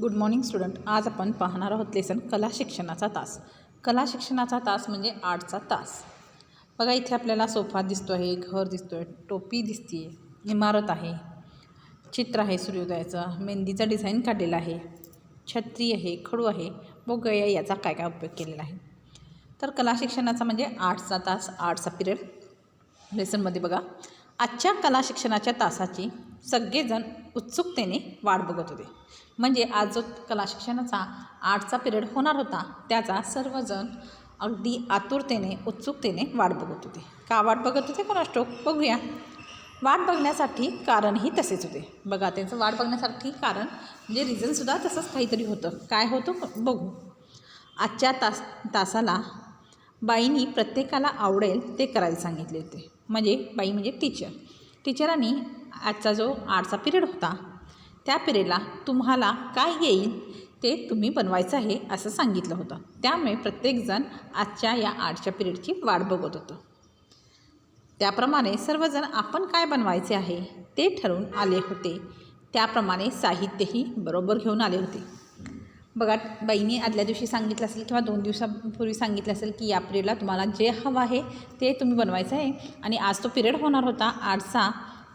Good morning student आज आपण पाहणार आहोत लेसन कला शिक्षणाचा तास. कला शिक्षणाचा तास म्हणजे आर्टचा तास. बघा इथे आपल्याला सोफा दिसतो आहे घर दिसतो आहे टोपी दिसते आहे इमारत आहे चित्र आहे सूर्योदयाचं मेहंदीचा डिझाईन काढलेला आहे छत्री आहे खडू आहे बघूया याचा काय काय उपयोग केलेला आहे. तर कला शिक्षणाचा म्हणजे आर्टचा तास आर्टचा पिरियड लेसनमध्ये बघा. आजच्या कला शिक्षणाच्या तासाची सगळेजण उत्सुकतेने वाट बघत होते. म्हणजे आज जो कला शिक्षणाचा आर्टचा पिरियड होणार होता त्याचा सर्वजण अगदी आतुरतेने उत्सुकतेने वाट बघत होते. का वाट बघत होते कोणास ठाऊक? बघूया. वाट बघण्यासाठी कारणही तसेच होते. बघा त्यांचं वाट बघण्यासाठी कारण म्हणजे रिझनसुद्धा तसंच काहीतरी होतं. काय होतं? बघू. आजच्या तास तासाला बाईंनी प्रत्येकाला आवडेल ते करायला सांगितले होते. म्हणजे बाई म्हणजे टीचर टीचरांनी आजचा जो आर्टचा पिरियड होता त्या पिरियडला तुम्हाला काय येईल ते तुम्ही बनवायचं आहे असं सांगितलं होतं. त्यामुळे प्रत्येकजण आजच्या या आर्टच्या पिरियडची वाट बघत होतं. त्याप्रमाणे सर्वजण आपण काय बनवायचे आहे ते ठरवून आले होते. त्याप्रमाणे साहित्यही बरोबर घेऊन आले होते. बघा बाईने आदल्या दिवशी सांगितलं असेल किंवा दोन दिवसापूर्वी सांगितलं असेल की या पिरियडला तुम्हाला जे हवं आहे ते तुम्ही बनवायचं आहे. आणि आज तो पिरियड होणार होता आठचा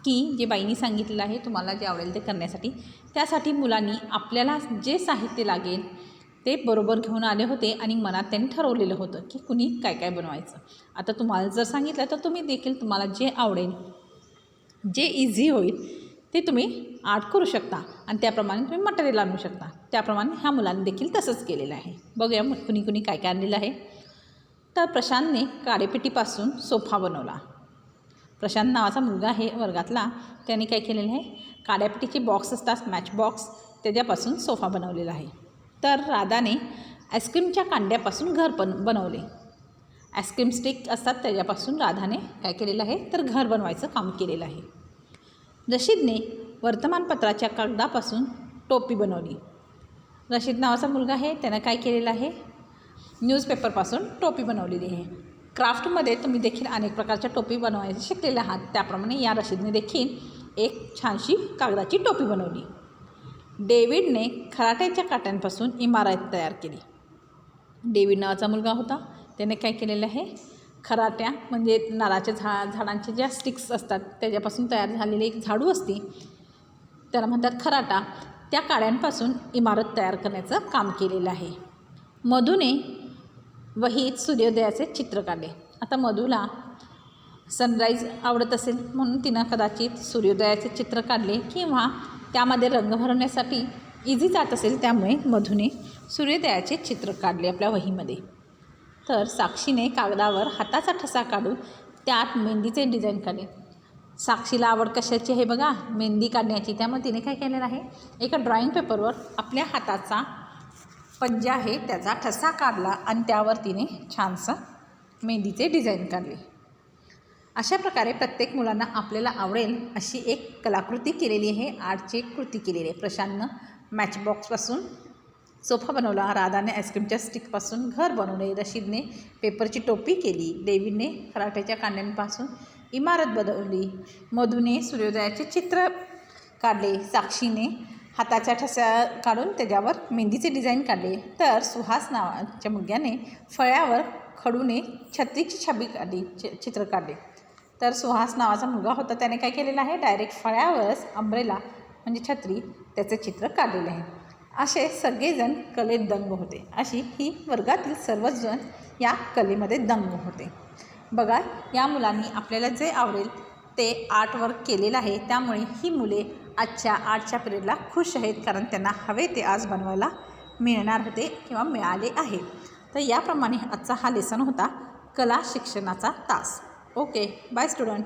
की जे बाईंनी सांगितलेलं आहे तुम्हाला जे आवडेल ते करण्यासाठी. त्यासाठी मुलांनी आपल्याला जे साहित्य लागेल ते बरोबर घेऊन आले होते आणि मनात त्यांनी ठरवलेलं होतं की कुणी काय काय बनवायचं. आता तुम्हाला जर सांगितलं तर तुम्ही देखील तुम्हाला जे आवडेल जे इझी होईल ते तुम्ही आर्ट करू शकता आणि त्याप्रमाणे तुम्ही मटेरियल आणू शकता. त्याप्रमाणे ह्या मुलांनी देखील तसंच केलेलं आहे. बघूया मग कुणी कुणी काय काय आणलेलं आहे. तर प्रशांतने काडेपेटीपासून सोफा बनवला. प्रशांत नावाचा मुलगा आहे वर्गातला. त्याने काय केलेलं आहे? काळ्यापिटीचे बॉक्स असतात मॅच बॉक्स त्याच्यापासून सोफा बनवलेला आहे. तर राधाने आईस्क्रीमच्या कांड्यापासून घर पण बनवले. आईस्क्रीम स्टिक असतात त्याच्यापासून राधाने काय केलेलं आहे? तर घर बनवायचं काम केलेलं आहे. रशीदने वर्तमानपत्राच्या कागदापासून टोपी बनवली. रशीद नावाचा मुलगा आहे त्यानं काय केलेलं आहे? न्यूजपेपरपासून टोपी बनवलेली आहे. क्राफ्टमध्ये तुम्ही देखील अनेक प्रकारच्या टोपी बनवायचे शिकलेले आहात. त्याप्रमाणे या रशीदने देखील एक छानशी कागदाची टोपी बनवली. डेव्हिडने खराट्याच्या काट्यांपासून इमारत तयार केली. डेव्हिड नावाचा मुलगा होता. त्याने काय केलेलं आहे? खराट्या म्हणजे नारळाच्या झा झाडांचे ज्या स्टिक्स असतात त्याच्यापासून तयार झालेली एक झाडू असते त्याला म्हणतात खराटा. त्या काड्यांपासून इमारत तयार करण्याचं काम केलेलं आहे. मधूने वहीत सूर्योदयाचे चित्र काढले. आता मधूला सनराईज आवडत असेल म्हणून तिनं कदाचित सूर्योदयाचे चित्र काढले किंवा त्यामध्ये रंग भरवण्यासाठी इझी जात असेल त्यामुळे मधूने सूर्योदयाचे चित्र काढले आपल्या वहीमध्ये. तर साक्षीने कागदावर हाताचा ठसा काढून त्यात मेहंदीचे डिझाईन काढले. साक्षीला आवड कशाची आहे बघा? मेहंदी काढण्याची. त्यामुळे तिने काय केलेलं आहे? एका ड्रॉइंग पेपरवर आपल्या हाताचा पंजा आहे त्याचा ठसा काढला आणि त्यावर तिने छानसं मेहंदीचे डिझाईन काढले. अशा प्रकारे प्रत्येक मुलांना आपल्याला आवडेल अशी एक कलाकृती केलेली आहे. आर्टची कृती केलेली आहे. प्रशांतनं मॅचबॉक्सपासून सोफा बनवला राधाने आईस्क्रीमच्या स्टिकपासून घर बनवले. रशीदने पेपरची टोपी केली. देवीने फराठ्याच्या कांड्यांपासून इमारत बनवली मधूने सूर्योदयाचे चित्र काढले. साक्षीने हाताच्या ठसा काढून त्याच्यावर मेहंदीचे डिझाईन काढले. तर सुहास नावाच्या मुलग्याने फळ्यावर खडूने छत्रीची छबी काढली चित्र काढले. तर सुहास नावाचा मुलगा होता. त्याने काय केलेलं आहे? डायरेक्ट फळ्यावरच अंब्रेला म्हणजे छत्री त्याचे चित्र काढलेले आहे. असे सगळेजण कलेत दंग होते. अशी ही वर्गातील सर्वच जण या कलेमध्ये दंग होते. बघा या मुलांनी आपल्याला जे आवडेल ते आर्ट वर्क केलेलं आहे. त्यामुळे ही मुले आजच्या आर्टच्या पिरियडला खुश आहेत कारण त्यांना हवे ते आज बनवायला मिळणार होते किंवा मिळाले आहे. तर याप्रमाणे आजचा हा लेसन होता कला शिक्षणाचा तास. Okay by student